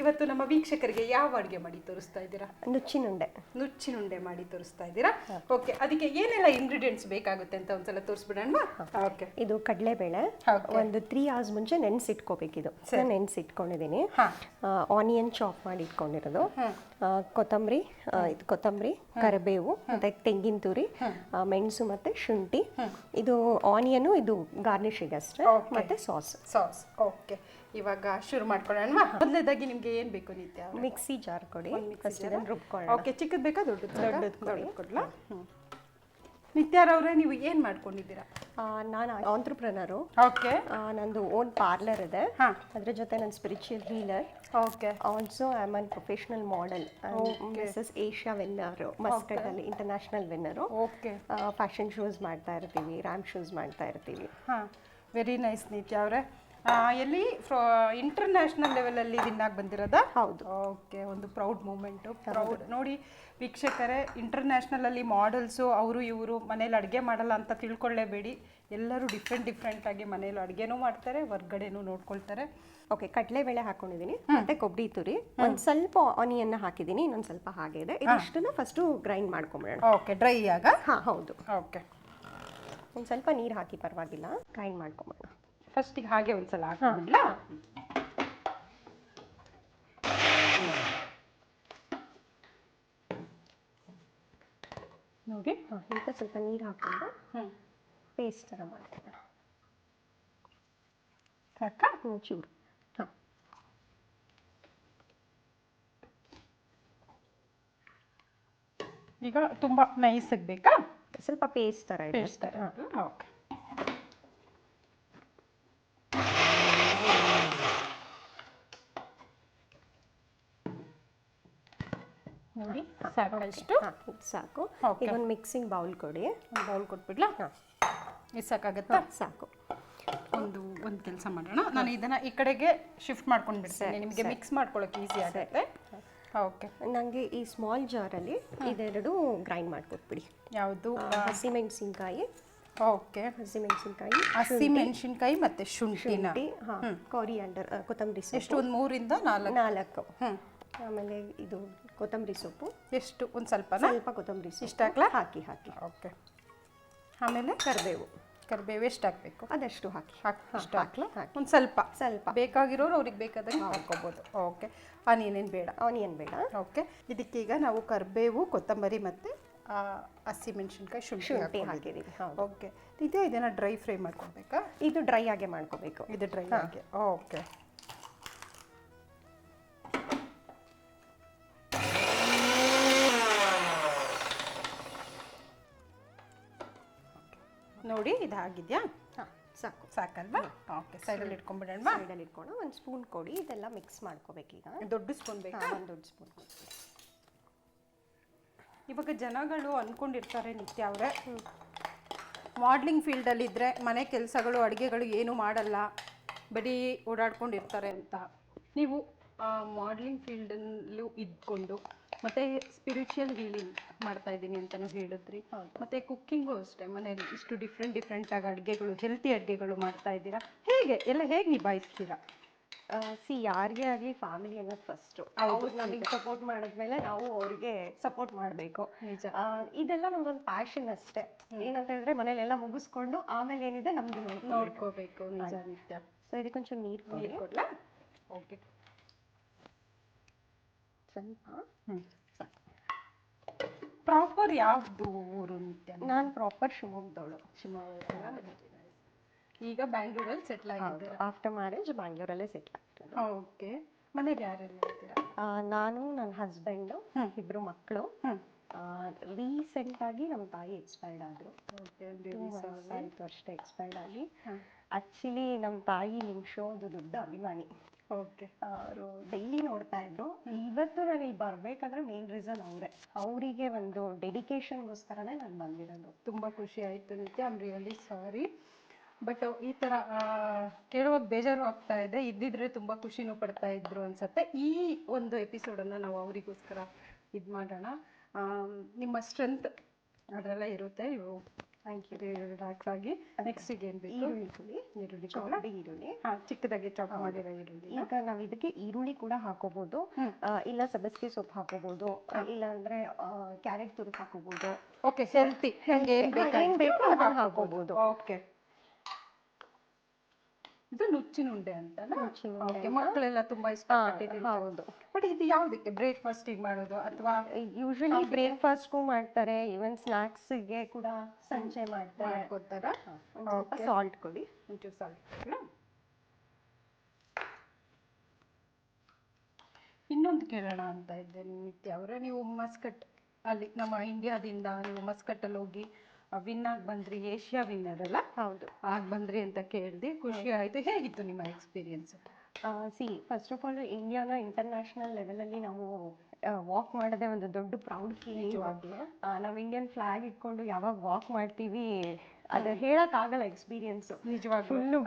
ಇವತ್ತು ನಮ್ಮ ವೀಕ್ಷಕರಿಗೆ ಯಾವ ಅಡುಗೆ ಮಾಡಿ ತೋರಿಸ್ತಾ ಇದ್ದೀರಾ? ನುಚ್ಚಿನುಂಡೆ. ನುಚ್ಚಿನುಂಡೆ ಮಾಡಿ ತೋರಿಸ್ತಾ ಇದ್ದೀರಾ? ಓಕೆ ಅದಕ್ಕೆ ಏನೆಲ್ಲ ಇಂಗ್ರೀಡಿಯೆಂಟ್ಸ್ ಬೇಕಾಗುತ್ತೆ ಅಂತ ಒಂದ್ಸಲ ತೋರಿಸ್ಬಿಡೋಣ ಓಕೆ ಇದು ಕಡಲೆಬೇಳೆ. ಒಂದು ತ್ರೀ ಅವರ್ಸ್ ಮುಂಚೆ ನೆನೆಸಿಟ್ಕೋಬೇಕಿದು ನೆನೆಸಿಟ್ಕೊಂಡಿದ್ದೀನಿ ಇಟ್ಕೊಂಡಿದ್ದೀನಿ ಆನಿಯನ್ ಚಾಪ್ ಮಾಡಿ ಇಟ್ಕೊಂಡಿರೋದು. ಕೊತ್ತಂಬರಿ ಇದು ಕೊತ್ತಂಬರಿ ಕರಿಬೇವು ಮತ್ತೆ ತೆಂಗಿನ ತುರಿ ಮೆಣಸು ಮತ್ತೆ ಶುಂಠಿ. ಇದು ಆನಿಯನು ಇದು ಗಾರ್ನಿಶಿಗೆ ಅಷ್ಟೇ. ಮತ್ತೆ ಸಾಸ್ ಸಾಸ್ ಓಕೆ ಇವಾಗ ಶುರು ಮಾಡ್ಕೊಳ್ಳೋಣ ಮೊದಲನೇದಾಗಿ ನಿಮ್ಗೆ ಏನ್ ಬೇಕು ನಿತ್ಯ? ಮಿಕ್ಸಿ ಜಾರ್ ಕೊಡಿ. ಫಸ್ಟ್ ಇದನ್ನು ರುಬ್ಕೊಳ್ಳೋಣ. ಓಕೆ ಚಿಕ್ಕದ್ ಬೇಕಾ ದೊಡ್ಡದು ದೊಡ್ಡದ್ ಕೊಡಿ. ದೊಡ್ಡದು ಕೊಡ್ಲಾ? ಹ್ಮ್. ನಿತ್ಯಾರವ್ರೆ ನೀವು ಏನ್ ಮಾಡ್ಕೊಂಡಿದ್ದೀರಾ? ನಾನು ಆಂಟ್ರಪ್ರನರು ಓಕೆ. ನಂದು ಓನ್ ಪಾರ್ಲರ್ ಇದೆ. ಅದ್ರ ಜೊತೆ ನನ್ನ spiritual healer okay. Also I am an professional model Mrs Asia winner Muscat ಅಲ್ಲಿ international winner okay. Fashion shows ಮಾಡ್ತಾ ಇರ್ತೀವಿ ರ್ಯಾಮ್ ಶೋಸ್ ಮಾಡ್ತಾ ಇರ್ತೀವಿ. ಹಾಂ. ವೆರಿ ನೈಸ್ ನಿತ್ಯ ಅವರೇ. ಎಲ್ಲಿ? ಇಂಟರ್ನ್ಯಾಷನಲ್ ಲೆವೆಲಲ್ಲಿ ವಿನ್ನಾಗಿ ಬಂದಿರೋದಾ? ಹೌದು. ಓಕೆ ಒಂದು ಪ್ರೌಡ್ ಮೂಮೆಂಟು ಪ್ರೌಡ್ ನೋಡಿ ವೀಕ್ಷಕರೇ ಇಂಟರ್ನ್ಯಾಷನಲಲ್ಲಿ ಮಾಡೆಲ್ಸು ಅವರು ಇವರು ಮನೇಲಿ ಅಡುಗೆ ಮಾಡಲ್ಲ ಅಂತ ತಿಳ್ಕೊಳ್ಳೇಬೇಡಿ. ಎಲ್ಲರೂ ಡಿಫ್ರೆಂಟ್ ಆಗಿ ಮನೇಲಿ ಅಡುಗೆನೂ ಮಾಡ್ತಾರೆ ಹೊರ್ಗಡೆನೂ ನೋಡ್ಕೊಳ್ತಾರೆ. ಓಕೆ ಕಡಲೆಬೇಳೆ ಹಾಕೊಂಡಿದ್ದೀನಿ ಮತ್ತೆ ಕೊಬ್ಬರಿ ತುರಿ. ಒಂದು ಸ್ವಲ್ಪ ಆನಿಯನ್ ಹಾಕಿದ್ದೀನಿ ಇನ್ನೊಂದು ಸ್ವಲ್ಪ ಹಾಗೆ ಇದೆ. ಇದಿಷ್ಟನ್ನ ಫಸ್ಟು ಗ್ರೈಂಡ್ ಮಾಡ್ಕೊಂಬಿಡೋಣ. ಓಕೆ ಡ್ರೈ ಆಗ? ಹಾಂ ಹೌದು. ಓಕೆ. ಒಂದು ಸ್ವಲ್ಪ ನೀರು ಹಾಕಿ ಪರವಾಗಿಲ್ಲ. ಗ್ರೈಂಡ್ ಮಾಡ್ಕೊಂಬಿಡೋಣ. ಫಸ್ಟಿಗೆ ಹಾಗೆ ಒಂದ್ಸಲ ಹಾಕ್ಬಿಡ್ಲಾ? ನೋಡಿ ಹಾಂ ಈಗ ಸ್ವಲ್ಪ ನೀರು ಹಾಕೊಂಡು ಹ್ಞೂ ಪೇಸ್ಟ್ ಥರ ಮಾಡ್ತೀನಿ. ಸಾಕ? ಚೂರು. ಹಾಂ. ಈಗ ತುಂಬ ನೈಸಾಗಿ ಬೇಕಾ? ಸ್ವಲ್ಪ ಪೇಸ್ಟ್ ಥರ ಪೇಸ್ಟ್ ಥರ ಓಕೆ ನೋಡಿ ಸಾಕಷ್ಟು ಸಾಕು. ಈಗ ಒಂದು ಮಿಕ್ಸಿಂಗ್ ಬೌಲ್ ಕೊಡಿ. ಬೌಲ್ ಕೊಟ್ಬಿಡ್ಲಾ? ಹಾಂ. ಇದು ಸಾಕಾಗತ್ತಾ? ಸಾಕು. ಒಂದು ಒಂದು ಕೆಲಸ ಮಾಡೋಣ. ನಾನು ಇದನ್ನ ಈ ಕಡೆಗೆ ಶಿಫ್ಟ್ ಮಾಡ್ಕೊಂಡು ಬಿಡ್ತೇನೆ ನಿಮಗೆ ಮಿಕ್ಸ್ ಮಾಡ್ಕೊಳ್ಳೋಕೆ ಈಸಿ ಆಗುತ್ತೆ. ಓಕೆ ನನಗೆ ಈ ಸ್ಮಾಲ್ ಜಾರಲ್ಲಿ ಇದೆರಡು ಗ್ರೈಂಡ್ ಮಾಡ್ಕೊಟ್ಬಿಡಿ. ಯಾವುದು? ಹಸಿಮೆಣಸಿನ್ಕಾಯಿ ಓಕೆ ಹಸಿಮೆಣಸಿನ್ಕಾಯಿ ಹಸಿ ಮೆಣಸಿನ್ಕಾಯಿ ಮತ್ತೆ ಶುಂಠಿನ. ಶುಂಠಿ ಹಾಂ ಕೊರಿಯಾಂಡರ್ ಕೊತ್ತಂಬರಿ ಎಷ್ಟು ಒಂದು ಮೂರಿಂದ ನಾಲ್ಕು? ನಾಲ್ಕು. ಆಮೇಲೆ ಇದು ಕೊತ್ತಂಬರಿ ಸೊಪ್ಪು. ಎಷ್ಟು? ಒಂದು ಸ್ವಲ್ಪ ಸ್ವಲ್ಪ ಕೊತ್ತಂಬರಿ ಸೊಪ್ಪು. ಇಷ್ಟ ಹಾಕ್ಲಾ ಹಾಕಿ ಹಾಕಿ. ಓಕೆ. ಆಮೇಲೆ ಕರಿಬೇವು. ಕರಿಬೇವು ಎಷ್ಟು ಹಾಕಬೇಕು? ಅದಷ್ಟು ಹಾಕಿ? ಹಾಕಿ ಅಷ್ಟು ಹಾಕ್ಲಾ? ಹಾಕಿ. ಒಂದು ಸ್ವಲ್ಪ. ಸ್ವಲ್ಪ. ಬೇಕಾಗಿರೋರು ಅವ್ರಿಗೆ ಬೇಕಾದಂಗೆ ಹಾಕ್ಕೋಬೋದು. ಓಕೆ. ಆನಿಯನೇನು ಬೇಡ? ಆನಿಯನ್ ಬೇಡ. ಓಕೆ. ಇದಕ್ಕೀಗ ನಾವು ಕರಿಬೇವು ಕೊತ್ತಂಬರಿ ಮತ್ತು ಹಸಿಮೆಣಸಿನ್ಕಾಯಿ ಶುಂಠಿ ಶುಂಠಿ ಹಾಕಿದ್ದೀವಿ ಓಕೆ. ಇದೇ ಇದನ್ನು ಡ್ರೈ ಫ್ರೈ ಮಾಡ್ಕೊಬೇಕಾ ಇದು ಡ್ರೈ ಆಗೇ ಮಾಡ್ಕೋಬೇಕು. ಇದು ಡ್ರೈ ಆಗಿ. ಓಕೆ. ನೋಡಿ ಇದು ಆಗಿದೆಯಾ ಹಾಂ ಸಾಕು. ಸಾಕಲ್ವಾ? ಓಕೆ ಸೈಡಲ್ಲಿ ಇಟ್ಕೊಂಡ್ಬಿಡೋಣ ಸೈಡಲ್ಲಿ ಇಟ್ಕೊಂಡು ಒಂದು ಸ್ಪೂನ್ ಕೊಡಿ ಇದೆಲ್ಲ ಮಿಕ್ಸ್ ಮಾಡ್ಕೋಬೇಕೀಗ ದೊಡ್ಡ ಸ್ಪೂನ್ ಬೇಕಾ? ಒಂದು ದೊಡ್ಡ ಸ್ಪೂನ್ ಇವಾಗ ಜನಗಳು ಅಂದ್ಕೊಂಡಿರ್ತಾರೆ ನಿತ್ಯ ಅವರೇ. ಮಾಡ್ಲಿಂಗ್ ಫೀಲ್ಡಲ್ಲಿದ್ದರೆ ಮನೆ ಕೆಲಸಗಳು ಅಡುಗೆಗಳು ಏನೂ ಮಾಡಲ್ಲ. ಬರೀ ಓಡಾಡ್ಕೊಂಡಿರ್ತಾರೆ ಅಂತ. ನೀವು ಮಾಡ್ಲಿಂಗ್ ಫೀಲ್ಡಲ್ಲೂ ಇದ್ಕೊಂಡು ಮತ್ತು ಸ್ಪಿರಿಚುವಲ್ ಹೀಲಿಂಗ್ ಮಾಡ್ತಾ ಇದ್ದೀನಿ ಅಂತಲೂ ಹೇಳಿದ್ರಿ. ಮತ್ತು ಕುಕ್ಕಿಂಗು ಅಷ್ಟೇ ಮನೇಲಿ ಇಷ್ಟು ಡಿಫ್ರೆಂಟ್ ಡಿಫ್ರೆಂಟಾಗಿ ಅಡುಗೆಗಳು ಹೆಲ್ತಿ ಅಡುಗೆಗಳು ಮಾಡ್ತಾ ಇದ್ದೀರಾ? ಹೇಗೆ? ಎಲ್ಲ ಹೇಗೆ ನಿಭಾಯಿಸ್ತೀರಾ? ಸಿ ಯಾರಿಗೆ ಆಗಲಿ ಫ್ಯಾಮಿಲಿ ಅನ್ನೋದು ಫಸ್ಟು ಅವ್ರು ನಮಗೆ ಸಪೋರ್ಟ್ ಮಾಡಿದ್ಮೇಲೆ ನಾವು ಅವ್ರಿಗೆ ಸಪೋರ್ಟ್ ಮಾಡಬೇಕು. ನಿಜ. ಇದೆಲ್ಲ ನಮ್ದೊಂದು ಪ್ಯಾಷನ್ ಅಷ್ಟೇ. ಏನಂತ ಹೇಳಿದ್ರೆ ಮನೇಲೆಲ್ಲ ಮುಗಿಸ್ಕೊಂಡು ಆಮೇಲೆ ಏನಿದೆ ನಮ್ದು ನೋಡ್ಕೋಬೇಕು ನಿಜ ನಿತ್ಯ. ಸೊ ಇದಕ್ಕೊಂಚೂರು ನೀರು ನೀರು ಕೊಡ್ಲಾ? ಓಕೆ. ಸ್ವಲ್ಪ. ಪ್ರಾಪರ್ ಯಾವ್ದು ಊರು ನಿತ್ಯ? ನಾನು ಪ್ರಾಪರ್ ಶಿವಮೊಗ್ಗದವಳು. ಈಗ ಬ್ಯಾಂಗ್ಳೂರಲ್ಲಿ ಸೆಟ್ಲ್ ಆಗಿದೆ ಆಫ್ಟರ್ ಮ್ಯಾರೇಜ್ ಬ್ಯಾಂಗ್ಳೂರಲ್ಲೇ ಸೆಟ್ಲ್ ಆಗ್ತದೆ. ಓಕೆ ಮನೆಗೆ ಯಾರೆಲ್ಲ ಇರ್ತೀರಾ? ನಾನು ನನ್ನ ಹಸ್ಬೆಂಡು ಇಬ್ಬರು ಮಕ್ಕಳು. ರೀಸೆಂಟ್ ಆಗಿ ನಮ್ಮ ತಾಯಿ ಎಕ್ಸ್ಪೈರ್ಡ್ ಆದ್ರು. ಆಯ್ತು ಅಷ್ಟೇ ಎಕ್ಸ್ಪೈರ್ಡ್ ಆಗಿ. ಆ್ಯಕ್ಚುಲಿ ನಮ್ಮ ತಾಯಿ ನಿಮ್ಮ ಶೋದು ದೊಡ್ಡ ಅಭಿಮಾನಿ. ಓಕೆ ಅವರು ಡೈಲಿ ನೋಡ್ತಾ ಇದ್ರು. ಇವತ್ತು ನಾನು ಇಲ್ಲಿ ಬರ್ಬೇಕಂದ್ರೆ ಮೇನ್ ರೀಸನ್ ಅವರೇ. ಅವರಿಗೆ ಒಂದು ಡೆಡಿಕೇಶನ್ಗೋಸ್ಕರನೇ ನಾನು ಬಂದಿರೋದು. ತುಂಬ ಖುಷಿ ಆಯಿತು ನಿತ್ಯ ಐಮ್ ರಿಯಲಿ ಸಾರಿ ಬಟ್ ಈ ಥರ ಕೇಳುವಾಗ ಬೇಜಾರು ಆಗ್ತಾ ಇದೆ. ಇದ್ದಿದ್ರೆ ತುಂಬ ಖುಷಿನೂ ಪಡ್ತಾ ಇದ್ರು ಅನ್ಸತ್ತೆ. ಈ ಒಂದು ಎಪಿಸೋಡನ್ನು ನಾವು ಅವರಿಗೋಸ್ಕರ ಇದು ಮಾಡೋಣ. ನಿಮ್ಮ ಸ್ಟ್ರೆಂತ್ ಅದರಲ್ಲೇ ಇರುತ್ತೆ. ನೀವು ಥ್ಯಾಂಕ್ ಯು ರಿಲ್ಯಾಕ್ಸ್ ಆಗಿ ನೆಕ್ಸ್ಟ್ ಏನು ಬೇಕು? ಈರುಳ್ಳಿ ಪುಡಿ ಈರುಳ್ಳಿ ಚೌಡಿ ಈರುಳ್ಳಿ. ಹಾಂ ಚಿಕ್ಕದಾಗಿ ಚಾಪ್ ಮಾಡಿರೋ ಈರುಳ್ಳಿ. ಈಗ ನಾವು ಇದಕ್ಕೆ ಈರುಳ್ಳಿ ಕೂಡ ಹಾಕೋಬಹುದು ಇಲ್ಲ ಸಬಸ್ಗೆ ಸೊಪ್ಪು ಹಾಕೋಬಹುದು ಇಲ್ಲ ಅಂದ್ರೆ ಕ್ಯಾರೆಟ್ ತುರಿದು ಹಾಕೋಬಹುದು ಓಕೆ ಹೆಲ್ತಿ ಹೆಂಗೆ ಏನ್ ಬೇಕು ಅದನ್ನ ಹಾಕೋಬಹುದು ಓಕೆ ಇದು ನುಚ್ಚಿನ ಉಂಡೆ ಅಂತ ನುಚ್ಚಿನ ಉಂಡೆ ಓಕೆ ಮಕ್ಕಳೆಲ್ಲ ತುಂಬಾ ಇಷ್ಟ ಹೌದು. ಬಟ್ ಇದು ಯಾವುದಕ್ಕೆ ಬ್ರೇಕ್ಫಾಸ್ಟ್ ಮಾಡೋದು ಅಥವಾ ಯೂಶಲಿ ಬ್ರೇಕ್ಫಾಸ್ಟ್ಗೂ ಮಾಡ್ತಾರೆ ಈವನ್ ಸ್ನಾಕ್ಸ್ಗೆ ಕೂಡ ಸಂಜೆ ಮಾಡ್ತಾರೆ. ಮಾಡ್ಕೋತಾರ ಸಾಲ್ಟ್ ಕೊಡಿ. ಒಂಚೂರು ಸಾಲ್ಟ್ ಇನ್ನೊಂದು ಕೇಳೋಣ ಅಂತ ಇದ್ದೆ ನಿತ್ಯ ಅವರೇ. ನೀವು ಮಸ್ಕಟ್ ಅಲ್ಲಿ ನಮ್ಮ ಇಂಡಿಯಾದಿಂದ ನೀವು ಮಸ್ಕಟ್ಟಲ್ಲಿ ಹೋಗಿ ವಿನ್ ಆಗಿ ಬಂದ್ರಿ ಏಷ್ಯಾ ವಿನ್ನರ್ ಅಲ್ಲ? ಹೌದು. ಆಗಿ ಬಂದ್ರಿ ಅಂತ ಕೇಳಿದೆ ಖುಷಿ ಆಯಿತು. ಹೇಗಿತ್ತು ನಿಮ್ಮ experience see first of all ಇಂಡಿಯಾನ international ಲೆವೆಲಲ್ಲಿ ನಾವು ವಾಕ್ ಮಾಡೋದೇ ಒಂದು ದೊಡ್ಡ ಪ್ರೌಡ್ ಫೀಲಿಂಗ್ ನಾವು ಇಂಡಿಯನ್ ಫ್ಲಾಗ್ ಇಟ್ಕೊಂಡು ಯಾವಾಗ ವಾಕ್ ಮಾಡ್ತೀವಿ ಅದು ಹೇಳಕ್ ಆಗಲ್ಲ ಎಕ್ಸ್ಪೀರಿಯನ್ಸ್ ನಿಜವಾಗ್ಲೂ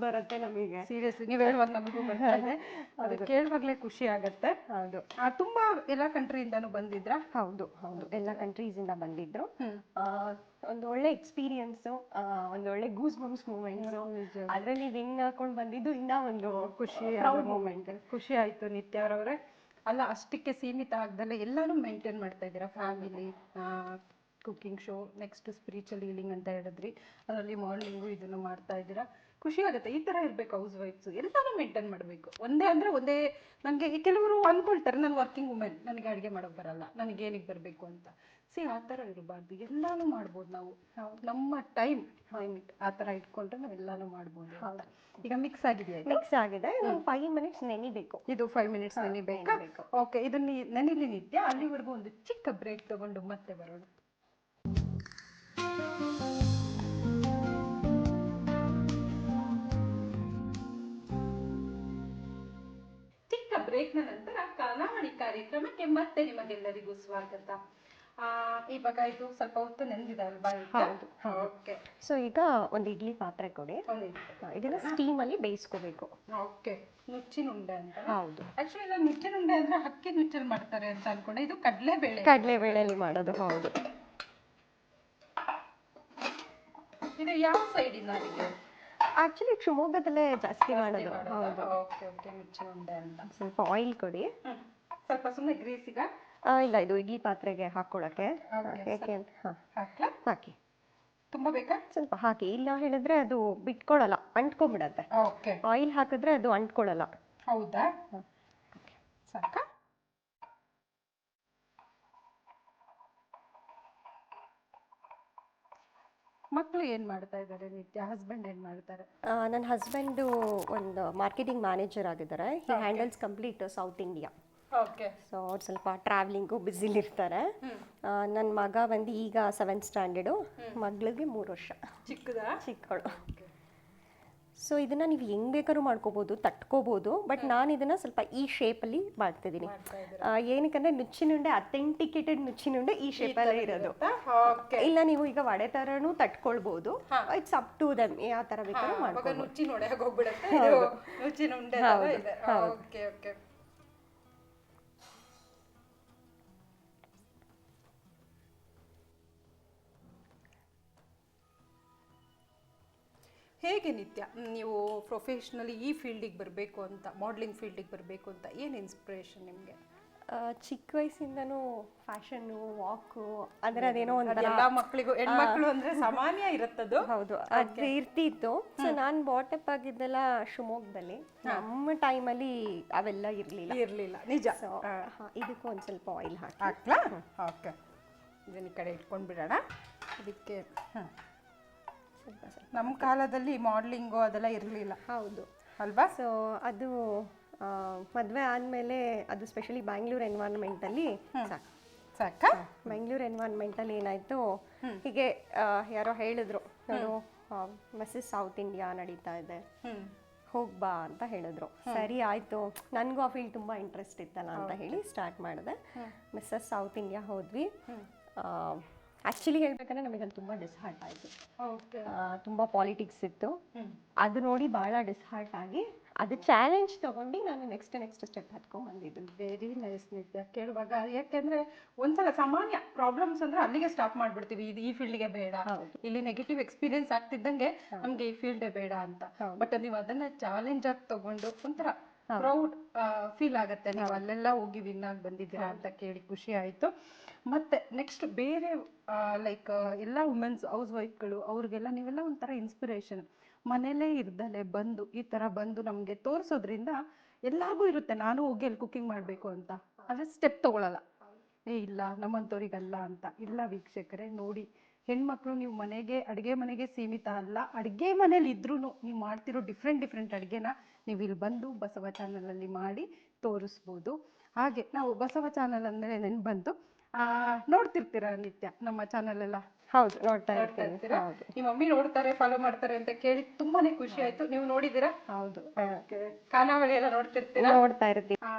ಬರುತ್ತೆ ನಮಗೆ. ಸೀರಿಯಸ್ಲಿ ನೀವು ಹೇಳುವಾಗ ನಮಗೂ ಬರ್ತಾ ಇದೆ. ಅದು ಕೇಳುವಾಗಲೇ ಖುಷಿ ಆಗತ್ತೆ. ಹೌದು. ತುಂಬಾ ಎಲ್ಲ ಕಂಟ್ರಿಯಿಂದನೂ ಬಂದಿದ್ರಾ? ಹೌದು ಹೌದು. ಎಲ್ಲ ಕಂಟ್ರೀಸ್ ಇಂದ ಬಂದಿದ್ರು. ಒಂದು ಒಳ್ಳೆ ಎಕ್ಸ್ಪೀರಿಯನ್ಸ್ ಒಂದು ಒಳ್ಳೆ ಗೂಸ್ ಬಂಪ್ಸ್ ಮೂಮೆಂಟ್ಸ್ ಅದ್ರಲ್ಲಿ ರಿಂಗ್ ಹಾಕೊಂಡು ಬಂದಿದ್ದು ಇನ್ನ ಒಂದು ಖುಷಿ ಮೂಮೆಂಟ್ ಖುಷಿ ಆಯ್ತು ನಿತ್ಯ ಅವರವ್ರೆ. ಅಲ್ಲ, ಅಷ್ಟಕ್ಕೆ ಸೀಮಿತ ಆಗ್ದಲೇ ಎಲ್ಲಾನು ಮೇಂಟೈನ್ ಮಾಡ್ತಾ ಇದ್ದೀರಾ? Family cooking show next spiritual healing ಅಂತ ಹೇಳಿದ್ರಿ. ಅದರಲ್ಲಿ ಮಾರ್ನಿಂಗು ಇದನ್ನು ಮಾಡ್ತಾ ಇದ್ದೀರಾ? ಖುಷಿ ಆಗುತ್ತೆ. ಈ ಥರ ಇರಬೇಕು ಹೌಸ್ ವೈಫ್ಸು ಎಲ್ಲಾನು ಮೇಂಟೈನ್ ಮಾಡಬೇಕು. ಒಂದೇ ಅಂದರೆ ಒಂದೇ ನನಗೆ ಕೆಲವರು ಅಂದ್ಕೊಳ್ತಾರೆ, ನಾನು ವರ್ಕಿಂಗ್ ವುಮೆನ್ ನನಗೆ ಅಡುಗೆ ಮಾಡೋಕೆ ಬರಲ್ಲ, ನನಗೇನಿಗೆ ಬರಬೇಕು ಅಂತ. ಸಿ ಆ ಥರ ಇರಬಾರ್ದು. ಎಲ್ಲಾನು ಮಾಡ್ಬೋದು ನಾವು. ನಮ್ಮ ಟೈಮ್ ಲಿಮಿಟ್ ಆ ಥರ ಇಟ್ಕೊಂಡ್ರೆ ನಾವು ಎಲ್ಲಾನು ಮಾಡ್ಬೋದು ಅಂತ. ಈಗ ಮಿಕ್ಸ್ ಆಗಿದೆಯಾ ಮಿಕ್ಸ್ ಆಗಿದೆ. ಇನ್ನೊಂದು ಫೈವ್ ಮಿನಿಟ್ಸ್ ನೆನಿಬೇಕು ಇದು ಫೈವ್ ಮಿನಿಟ್ಸ್ ನೆನಿಬೇಕು ಓಕೆ ಇದನ್ನ ನೆನಿಲಿ ನಿತ್ಯ? ಅಲ್ಲಿವರೆಗೂ ಒಂದು ಚಿಕ್ಕ ಬ್ರೇಕ್ ತಗೊಂಡು ಮತ್ತೆ ಬರೋಣ. ಚಿಕ್ಕ ಬ್ರೇಕ್ನ ನಂತರ ಕಾಲಾವಣಿ ಕಾರ್ಯಕ್ರಮಕ್ಕೆ ಮತ್ತೆ ನಿಮಗೆಲ್ಲರಿಗೂ ಸ್ವಾಗತ. ಇವಾಗ ಇದು ಸ್ವಲ್ಪ ಹೊತ್ತು ನೆಂದಿದೆ ಅಲ್ವಾ ಹೌದು, ಓಕೆ. ಸೊ ಈಗ ಒಂದು ಇಡ್ಲಿ ಪಾತ್ರೆ ಕೊಡಿ. ಇದನ್ನ ಸ್ಟೀಮ್ ಅಲ್ಲಿ ಬೇಯಿಸ್ಕೋಬೇಕು. ಓಕೆ. ನುಚ್ಚಿನ ಉಂಡೆ ಅಂತ? ಹೌದು. ಆಕ್ಚುಲಿ ನಾನು ನುಚ್ಚಿನ ಉಂಡೆ ಅಂದ್ರೆ ಅಕ್ಕಿ ನುಚ್ಚಲ್ಲಿ ಮಾಡ್ತಾರೆ ಅಂತ ಅನ್ಕೊಂಡೆ. ಇದು ಕಡಲೆಬೇಳೆ. ಕಡಲೆಬೇಳೆಯಲ್ಲಿ ಮಾಡೋದು ಹೌದು. ಇದು ಯಾವ ಸೈಡಿನ ಅಡಿಗೆ ಆಕ್ಚುಲಿ ಶಿವಮೊಗ್ಗದಲ್ಲೇ ಜಾಸ್ತಿ ಮಾಡೋದು ಹೌದು. ಓಕೆ ಓಕೆ ನುಚ್ಚಿನ ಉಂಡೆ ಅಂತ. ಸ್ವಲ್ಪ ಆಯಿಲ್ ಕೊಡಿ. ಸ್ವಲ್ಪ ಸುಮ್ಮನೆ ಗ್ರೀಸಿಗ ಇಲ್ಲ ಇದು ಇಡ್ಲಿ ಪಾತ್ರೆಗೆ ಹಾಕೊಳಕ್ಕೆ Okay, ಯಾಕೆ ಅಂತ ಹಾಂ. ಹಾಕಿ. ತುಂಬಾ ಬೇಕಾ? ಸ್ವಲ್ಪ ಹಾಕಿ. ಇಲ್ಲ ಹೇಳಿದ್ರೆ ಅದು ಬಿಟ್ಕೊಳ್ಳಲ್ಲ ಅಂಟ್ಕೊಂಡ್ಬಿಡತ್ತೆ. ಓಕೆ. ಆಯಿಲ್ ಹಾಕಿದ್ರೆ ಅದು ಅಂಟ್ಕೊಳಲ್ಲ. ಹೌದಾ? ಸಾಕಾ? ಮಕ್ಕಳು ಏನ್ ಮಾಡ್ತಾ ಇದ್ದಾರೆ ನಿತ್ಯ? ಹಸ್ಬೆಂಡ್ ಏನ್ ಮಾಡ್ತಾರೆ? ನನ್ನ ಹಸ್ಬೆಂಡು ಒಂದು ಮಾರ್ಕೆಟಿಂಗ್ ಮ್ಯಾನೇಜರ್ ಆಗಿದ್ದಾರೆ. He handles complete south India so ಅವ್ರು ಸ್ವಲ್ಪ ಟ್ರಾವೆಲಿಂಗು ಬ್ಯುಸಿಲಿರ್ತಾರೆ ನನ್ನ ಮಗ ಬಂದು ಈಗ ಸೆವೆಂತ್ ಸ್ಟ್ಯಾಂಡರ್ಡು ಮಗಳಿಗೆ ಮೂರು ವರ್ಷ. ಚಿಕ್ಕದಾ? ಚಿಕ್ಕಳು ಸೊ ಇದನ್ನು ನೀವು ಹೆಂಗೆ ಬೇಕಾದ್ರೂ ಮಾಡ್ಕೋಬೋದು ತಟ್ಕೋಬೋದು ಬಟ್ ನಾನು ಇದನ್ನು ಸ್ವಲ್ಪ ಈ ಶೇಪಲ್ಲಿ ಮಾಡ್ತಿದ್ದೀನಿ. ಏನಕ್ಕೆ ಏನಕ್ಕಂದ್ರೆ ನುಚ್ಚಿನುಂಡೆ ಅಥೆಂಟಿಕೇಟೆಡ್ ನುಚ್ಚಿನುಂಡೆ ಈ ಶೇಪಲ್ಲೇ ಇರೋದು. ಓಕೆ ಇಲ್ಲ ನೀವು ಈಗ ವಡೆ ಥರನೂ ತಟ್ಕೊಳ್ಬೋದು ಇಟ್ಸ್ ಅಪ್ ಟು ದಮ್ ಯಾವ ಥರ ಬೇಕಾದ್ರೂ ಅವಾಗ ಹೇಗೆ ನಿತ್ಯ? ನೀವು ಪ್ರೊಫೆಷ್ನಲಿ ಈ ಫೀಲ್ಡಿಗೆ ಬರಬೇಕು ಅಂತ ಮಾಡ್ಲಿಂಗ್ ಫೀಲ್ಡಿಗೆ ಬರಬೇಕು ಅಂತ ಏನು ಇನ್ಸ್ಪಿರೇಷನ್ ನಿಮಗೆ? ಚಿಕ್ಕ ವಯಸ್ಸಿಂದನೂ ಫ್ಯಾಷನ್ನು ವಾಕು ಅಂದರೆ ಅದೇನೋ ಒಂದು ಎಲ್ಲ ಮಕ್ಕಳಿಗೂ ಹೆಣ್ಮಕ್ಳು ಅಂದ್ರೆ ಸಾಮಾನ್ಯ ಇರುತ್ತದು? ಹೌದು ಅದು ಇರ್ತಿತ್ತು. ಸೊ ನಾನು ಬಾಟಪ್ ಆಗಿದ್ದೆಲ್ಲ ಶಿವಮೊಗ್ಗದಲ್ಲಿ. ನಮ್ಮ ಟೈಮಲ್ಲಿ ಅವೆಲ್ಲ ಇರಲಿಲ್ಲ. ಇರಲಿಲ್ಲ ನಿಜ. ಇದಕ್ಕೂ ಒಂದು ಸ್ವಲ್ಪ ಆಯಿಲ್ ಹಾಕಿ. ಹಾಕ್ಲಾ? ಓಕೆ ಇದನ್ನ ಈ ಕಡೆ ಇಟ್ಕೊಂಡು ಬಿಡೋಣ ಇದಕ್ಕೆ ಹಾಂ ನಮ್ಮ ಕಾಲದಲ್ಲಿ ಮಾಡ್ಲಿಂಗು ಅದೆಲ್ಲ ಇರಲಿಲ್ಲ. ಹೌದು. ಅಲ್ವಾ? ಸೊ ಅದು ಮದುವೆ ಆದಮೇಲೆ ಅದು ಸ್ಪೆಷಲಿ ಬ್ಯಾಂಗ್ಳೂರ್ ಎನ್ವೈರ್ನ್ಮೆಂಟಲ್ಲಿ ಸಾಕು. ಸಾಕಾ? ಬೆಂಗಳೂರು ಎನ್ವೈರ್ನ್ಮೆಂಟಲ್ಲಿ ಏನಾಯಿತು? ಹೀಗೆ ಯಾರೋ ಹೇಳಿದ್ರು. ನಾನು ಮೆಸಸ್ ಸೌತ್ ಇಂಡಿಯಾ ನಡೀತಾ ಇದೆ. ಹೋಗ್ಬಾ ಅಂತ ಹೇಳಿದ್ರು. ಸರಿ ಆಯಿತು. ನನಗೂ ಆ ಫೀಲ್ಡ್ ತುಂಬ ಇಂಟ್ರೆಸ್ಟ್ ಇತ್ತಲ್ಲ ಅಂತ ಹೇಳಿ ಸ್ಟಾರ್ಟ್ ಮಾಡಿದೆ. ಮಿಸ್ಸಸ್ ಸೌತ್ ಇಂಡಿಯಾ ಹೋದ್ವಿ. ಆ್ಯಕ್ಚುಲಿ ಹೇಳ್ಬೇಕಂದ್ರೆ ನಮಗೆ ಅಲ್ಲಿ ತುಂಬ ಡಿಸ್ಹಾರ್ಟ್ ಆಯಿತು. ತುಂಬ ಪಾಲಿಟಿಕ್ಸ್ ಇತ್ತು. ಅದು ನೋಡಿ ಭಾಳ ಡಿಸ್ಹಾರ್ಟ್ ಆಗಿ ಅದು ಚಾಲೆಂಜ್ ತಗೊಂಡು ನಾನು ನೆಕ್ಸ್ಟ್ ನೆಕ್ಸ್ಟ್ ಸ್ಟೆಪ್ ಹತ್ಕೊಂಡ್ ಬಂದಿದ್ದು. ವೆರಿ ನೈಸ್ ನಿತ್ಯ. ಕೇಳುವಾಗ ಯಾಕೆಂದ್ರೆ ಒಂದ್ಸಲ ಸಾಮಾನ್ಯ ಪ್ರಾಬ್ಲಮ್ಸ್ ಅಂದ್ರೆ ಅಲ್ಲಿಗೆ ಸ್ಟಾಪ್ ಮಾಡ್ಬಿಡ್ತೀವಿ. ಇದು ಈ ಫೀಲ್ಡ್ಗೆ ಬೇಡ. ಇಲ್ಲಿ ನೆಗೆಟಿವ್ ಎಕ್ಸ್ಪೀರಿಯನ್ಸ್ ಆಗ್ತಿದ್ದಂಗೆ ನಮ್ಗೆ ಈ ಫೀಲ್ಡೇ ಬೇಡ ಅಂತ. ಬಟ್ ನೀವು ಅದನ್ನ ಚಾಲೆಂಜ್ ಆಗಿ ತಗೊಂಡು ಒಂಥರ ಪ್ರೌಡ್ ಫೀಲ್ ಆಗತ್ತೆ. ನೀವು ಅಲ್ಲೆಲ್ಲ ಹೋಗಿ ವಿನ್ ಆಗಿ ಬಂದಿದ್ದೀರಾ ಅಂತ ಕೇಳಿ ಖುಷಿ ಆಯ್ತು. ಮತ್ತೆ ನೆಕ್ಸ್ಟ್ ಬೇರೆ ಲೈಕ್ ಎಲ್ಲ ವುಮೆನ್ಸ್ ಹೌಸ್ ವೈಫ್ಗಳು ಅವ್ರಿಗೆಲ್ಲ ನೀವೆಲ್ಲ ಒಂಥರ ಇನ್ಸ್ಪಿರೇಷನ್ ಮನೇಲೇ ಇರ್ದಲೆ ಬಂದು, ಈ ತರ ಬಂದು ನಮಗೆ ತೋರಿಸೋದ್ರಿಂದ ಎಲ್ಲಾರ್ಗೂ ಇರುತ್ತೆ. ನಾನು ಹೋಗಿ ಅಲ್ಲಿ ಕುಕ್ಕಿಂಗ್ ಮಾಡಬೇಕು ಅಂತ. ಆದ್ರೆ ಸ್ಟೆಪ್ ತಗೊಳಲ್ಲ. ಏ, ಇಲ್ಲ ನಮ್ಮಂಥವ್ರಿಗಲ್ಲ ಅಂತ. ಇಲ್ಲ ವೀಕ್ಷಕರೇ, ನೋಡಿ. ಹೆಣ್ಮಕ್ಳು ನೀವು ಮನೆಗೆ, ಅಡುಗೆ ಮನೆಗೆ ಸೀಮಿತ ಅಲ್ಲ. ಅಡುಗೆ ಮನೇಲಿ ಇದ್ರೂ ನೀವು ಮಾಡ್ತಿರೋ ಡಿಫ್ರೆಂಟ್ ಡಿಫ್ರೆಂಟ್ ಅಡುಗೆನ ನೀವು ಇಲ್ಲಿ ಬಂದು ಬಸವ ಚಾನಲಲ್ಲಿ ಮಾಡಿ ತೋರಿಸ್ಬೋದು. ಹಾಗೆ ನಾವು ಬಸವ ಚಾನಲ್ ಅಂದರೆ ನೆನ್ಪು ಬಂತು ನೋಡ್ತಿರ್ತೀರಾ ನಿತ್ಯ ನಮ್ಮ ಚಾನೆಲ್ ಎಲ್ಲ? ಹೌದು ನೋಡ್ತಾ ನೋಡ್ತಾ ಇರ್ತೀನಿ. ಇರ್ತೀರಾ? ಹೌದು. ನಿಮ್ಮ ಮಮ್ಮಿ ನೋಡ್ತಾರೆ ಫಾಲೋ ಮಾಡ್ತಾರೆ ಅಂತ ಕೇಳಿ ತುಂಬಾನೇ ಖುಷಿ ಆಯ್ತು. ನೀವು ನೋಡಿದ್ದೀರಾ? ಹೌದು. ಖಾನಾವಳಿ ಎಲ್ಲ ನೋಡ್ತಿರ್ತೀರಾ? ನೋಡ್ತಾ ಇರ್ತೀನಿ. ಆ,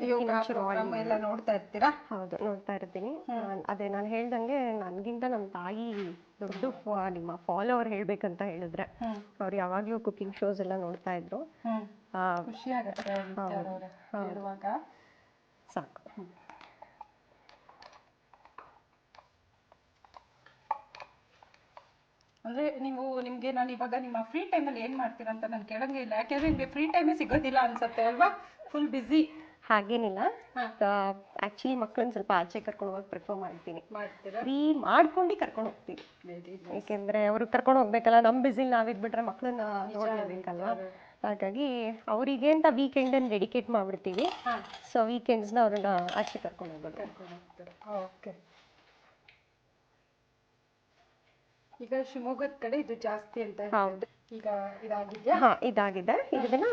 ಯೋಗ program ಎಲ್ಲ ನೋಡ್ತಾ ಇರ್ತೀರಾ? ಹೌದು ನೋಡ್ತಾ ಇರ್ತೀನಿ. ನಾನ್- ಅದೇ ನಾನು ಹೇಳ್ದಂಗೆ ನನ್ಗಿಂತ ನಮ್ಮ ತಾಯಿ ದೊಡ್ಡ ಫ- ನಿಮ್ಮ ಫಾಲೋವರ್ ಹೇಳ್ಬೇಕಂತ ಹೇಳಿದ್ರೆ ಹ್ಮ್. ಅವ್ರು ಯಾವಾಗ್ಲೂ ಕುಕಿಂಗ್ ಶೋಸ್ ಎಲ್ಲ ನೋಡ್ತಾ ಇದ್ರು. ಹ್ಮ್. ಆ, ಖುಷಿ ಆಗುತ್ತೆ ಹೇಳುವಾಗ ಸಾಕು. ಅಂದ್ರೆ ನೀವು ನಿಮಗೆ ನಾನು ಇವಾಗ ನಿಮ್ಮ ಫ್ರೀ ಟೈಮಲ್ಲಿ ಏನು ಮಾಡ್ತೀರಾ ಅಂತ ನಾನು ಕೇಳಂಗೆ ಇಲ್ಲ. ಯಾಕೆಂದರೆ ನಿಮಗೆ ಫ್ರೀ ಟೈಮೇ ಸಿಗೋದಿಲ್ಲ ಅನ್ಸುತ್ತೆ ಅಲ್ವಾ? ಫುಲ್ ಬಿಸಿ ಹಾಗೇನಿಲ್ಲ. ಆಕ್ಚುಲಿ ಮಕ್ಕಳನ್ನ ಸ್ವಲ್ಪ ಆಚೆ ಕರ್ಕೊಂಡು ಹೋಗಕ್ ಪ್ರಿಫರ್ ಮಾಡ್ತೀನಿ. ಫ್ರೀ ಮಾಡ್ಕೊಂಡು ಕರ್ಕೊಂಡು ಹೋಗ್ತೀನಿ ಏಕೆಂದರೆ ಯಾಕೆಂದ್ರೆ ಅವ್ರು ಕರ್ಕೊಂಡು ಹೋಗ್ಬೇಕಲ್ಲ ನಮ್ಮ ಬಿಸಿಲ್ ನಾವಿದ್ಬಿಟ್ರೆ ಮಕ್ಕಳನ್ನ ನೋಡ್ಲೇಬೇಕಲ್ವಾ? ಹಾಗಾಗಿ ಅವರಿಗೆ ಅಂತ ವೀಕೆಂಡ್ ಅನ್ನು ಡೆಡಿಕೇಟ್ ಮಾಡ್ಬಿಡ್ತೀವಿ. ಸೊ ವೀಕೆಂಡ್ಸ್ನ ಅವ್ರನ್ನ ಆಚೆ ಕರ್ಕೊಂಡು ಹೋಗ್ಬೇಕು ಓಕೆ ಈಗ ಶಿವಮೊಗ್ಗದ ಕಡೆ ಇದು ಜಾಸ್ತಿ ಅಂತ ಹೌದು. ಈಗ ಇದಾಗಿದ್ಯಾ? ಹಾ ಇದಾಗಿದೆ. ಇದನ್ನ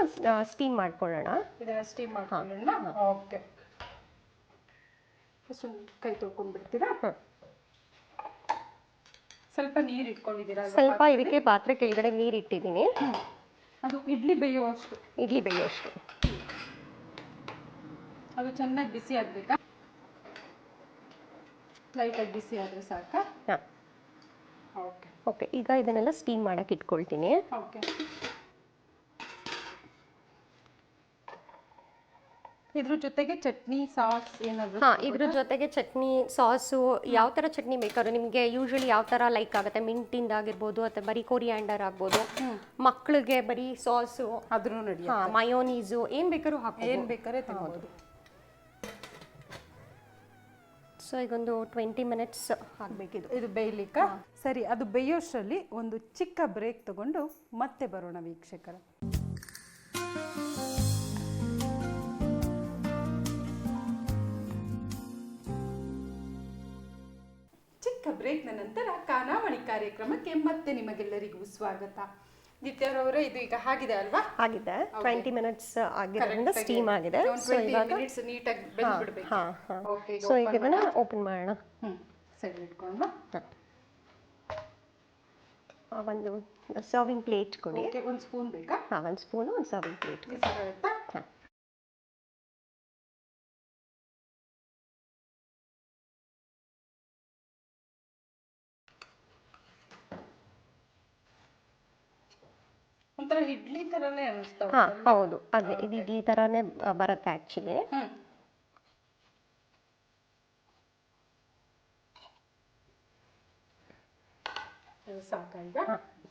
ಸ್ಟೀಮ್ ಮಾಡ್ಕೊಳ್ಳೋಣ. ಇದನ್ನ ಸ್ಟೀಮ್ ಮಾಡ್ಕೊಳ್ಳೋಣ? ಓಕೆ. ಫಸ್ಟ್ ಕೈ ತೊಳ್ಕೊಂಡ್ಬಿಡ್ತೀರಾ. ಸ್ವಲ್ಪ ನೀರು ಇಟ್ಕೊಂಡಿದ್ದೀರಾ? ಅಲ್ವಾ? ಸ್ವಲ್ಪ ಇದಕ್ಕೆ ಪಾತ್ರೆ ಕೆಳಗಡೆ ನೀರು ಇಟ್ಟಿದ್ದೀನಿ. ಅದು ಇಡ್ಲಿ ಬೇಯುವಷ್ಟು. ಇಡ್ಲಿ ಬೇಯೋಷ್ಟು ಅದು ಚೆನ್ನಾಗಿ ಬಿಸಿ ಆಗ್ಬೇಕಾ? ಲೈಟಾಗಿ ಬಿಸಿ ಆದ್ರೆ ಸಾಕಾ? ಹಾಂ. ಓಕೆ ಈಗ ಇದನ್ನೆಲ್ಲ ಸ್ಟೀಮ್ ಮಾಡಕ್ಕೆ ಇಟ್ಕೊಳ್ತೀನಿ. ಓಕೆ ಇದ್ರ ಜೊತೆಗೆ ಚಟ್ನಿ ಸಾಸ್ ಏನಾದ್ರು ಹಾ ಇದ್ರ ಜೊತೆಗೆ ಚಟ್ನಿ ಸಾಸು ಯಾವ ಥರ ಚಟ್ನಿ ಬೇಕಾದ್ರೂ ನಿಮಗೆ ಯೂಶ್ವಲಿ ಯಾವ ಥರ ಲೈಕ್ ಆಗುತ್ತೆ? ಮಿಂಟಿಂದ ಆಗಿರ್ಬೋದು ಅಥವಾ ಬರೀ ಕೊರಿಯಾಂಡರ್ ಆಗ್ಬೋದು. ಮಕ್ಕಳಿಗೆ ಬರೀ ಸಾಸು ಅದ್ರೂ ನಡೆಯುತ್ತೆ. ಹಾ ಮಯೋನೀಸು ಏನು ಬೇಕಾದ್ರೂ ಹಾಕಿ ಏನು ಬೇಕಾದ್ರೆ ತಿನ್ಬೋದು. ಸೊ ಈಗೊಂದು ಟ್ವೆಂಟಿ ಮಿನಿಟ್ಸ್ ಆಗಬೇಕಿದು. ಇದು ಬೇಯಲಿಕ್ಕ? ಸರಿ ಅದು ಬೇಯೋಷ್ಟರಲ್ಲಿ ಒಂದು ಚಿಕ್ಕ ಬ್ರೇಕ್ ತಗೊಂಡು ಮತ್ತೆ ಬರೋಣ ವೀಕ್ಷಕರ. ಚಿಕ್ಕ ಬ್ರೇಕ್ನ ನಂತರ ಖಾನಾವಳಿ ಕಾರ್ಯಕ್ರಮಕ್ಕೆ ಮತ್ತೆ ನಿಮಗೆಲ್ಲರಿಗೂ ಸ್ವಾಗತ. ನಿತ್ಯರವರೇ ಇದು ಈಗ ಆಗಿದೆ ಅಲ್ವಾ? ಆಗಿದೆ ಟ್ವೆಂಟಿ ಮಿನಿಟ್ಸ್ ಆಗಿರೋದ್ರಿಂದ ಸ್ಟೀಮ್ ಆಗಿದೆ. ಸೊ ಇವಾಗ ನೀಟಾಗಿ ಹಾ ಹಾ ಸೊ ಈಗ ಇದನ್ನ ಓಪನ್ ಮಾಡೋಣ. ಹ್ಮ್. ಸೈಡ್ ಇಟ್ಕೊಂಡು ಆ, ಒಂದು ಸರ್ವಿಂಗ್ ಪ್ಲೇಟ್ ಕೊಡಿ. ಒಂದು ಸ್ಪೂನ್ ಬೇಕಾ? ಹಾಂ ಒಂದು ಸ್ಪೂನು ಒಂದು ಸರ್ವಿಂಗ್ ಪ್ಲೇಟ್ ಈ ಥರ ಆಯ್ತಾ ಹಾ. ಒಂಥರ ಇಡ್ಲಿ ತರನೇ ಅನಿಸ್ತಾವ ಹಾ ಹೌದು. ಅದೇ ಇದು ಇಡ್ಲಿ ಥರನೇ ಆ, ಬರುತ್ತೆ ಆ್ಯಕ್ಚುಲಿ ಹ್ಮ್. ಇದು ಸಾಕಾ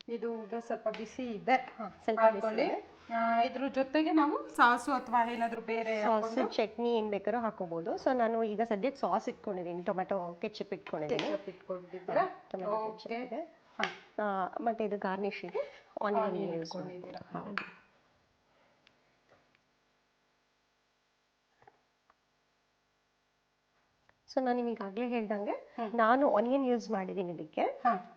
ಇದು ಈಗ ಸ್ವಲ್ಪ ಬಿಸಿ ಇದೆ. ಸ್ವಲ್ಪ ಹಾಕೊಳ್ಳಿ. ಆ, ಇದ್ರ ಜೊತೆಗೆ ನಾವು ಸಾಸು ಅಥವಾ ಏನಾದ್ರೂ ಬೇರೆ ಸಾಸ್ ಚಟ್ನಿ ಏನ್ ಬೇಕಾದ್ರೂ ಹಾಕೋಬಹುದು ಸೊ ನಾನು ಈಗ ಸದ್ಯಕ್ಕೆ ಸಾಸ್ ಇಟ್ಕೊಂಡಿದ್ದೀನಿ. ಟೊಮೆಟೊ ಕೆಚಪ್ ಇಟ್ಕೊಂಡಿದ್ದೀನಿ. ಕೆಚಪ್ ಇಟ್ಕೊಂಡಿದ್ದೀರಾ? ಟೊಮೆಟೊ ಕೆಚಪ್ ಇದೆ. ಹಾ. ಆ, ಮತ್ತೆ ಇದು. ಆನಿಯನ್ ಯೂಸ್ ಸೊ ನಾನು ನಿಮಗೆ ಈಗಾಗಲೇ ಹೇಳ್ದಂಗೆ ನಾನು ಆನಿಯನ್ ಯೂಸ್ ಮಾಡಿದ್ದೀನಿ ಇದಕ್ಕೆ.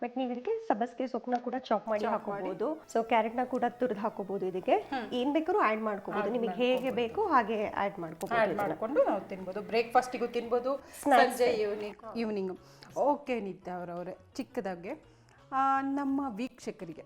ಬಟ್ ನೀವು ಇದಕ್ಕೆ ಸಬ್ಬಸ್ಗೆ ಸೊಪ್ಪನ್ನ ಕೂಡ ಚಾಪ್ ಮಾಡಿ ಹಾಕೋಬಹುದು. ಸೊ ಕ್ಯಾರೆಟ್ನ ಕೂಡ ತುರಿದು ಹಾಕೋಬಹುದು ಇದಕ್ಕೆ. ಏನ್ ಬೇಕಾದ್ರೂ ಆಡ್ ಮಾಡ್ಕೋಬಹುದು. ನಿಮಗೆ ಹೇಗೆ ಬೇಕು ಹಾಗೆ ಆಡ್ ಮಾಡ್ಕೋಬಹುದು ಮಾಡ್ಕೊಂಡು ಮಾಡಿಕೊಂಡು ನಾವು ತಿನ್ಬೋದು. ಬ್ರೇಕ್ಫಾಸ್ಟಿಗೂ ತಿನ್ಬೋದು. ಸಂಜೆ ಈವ್ನಿಂಗ್ ಈವ್ನಿಂಗ್ ಓಕೆ ನಿತ್ಯ ಅವ್ರವ್ರೆ. ಚಿಕ್ಕದಾಗೆ ನಮ್ಮ ವೀಕ್ಷಕರಿಗೆ.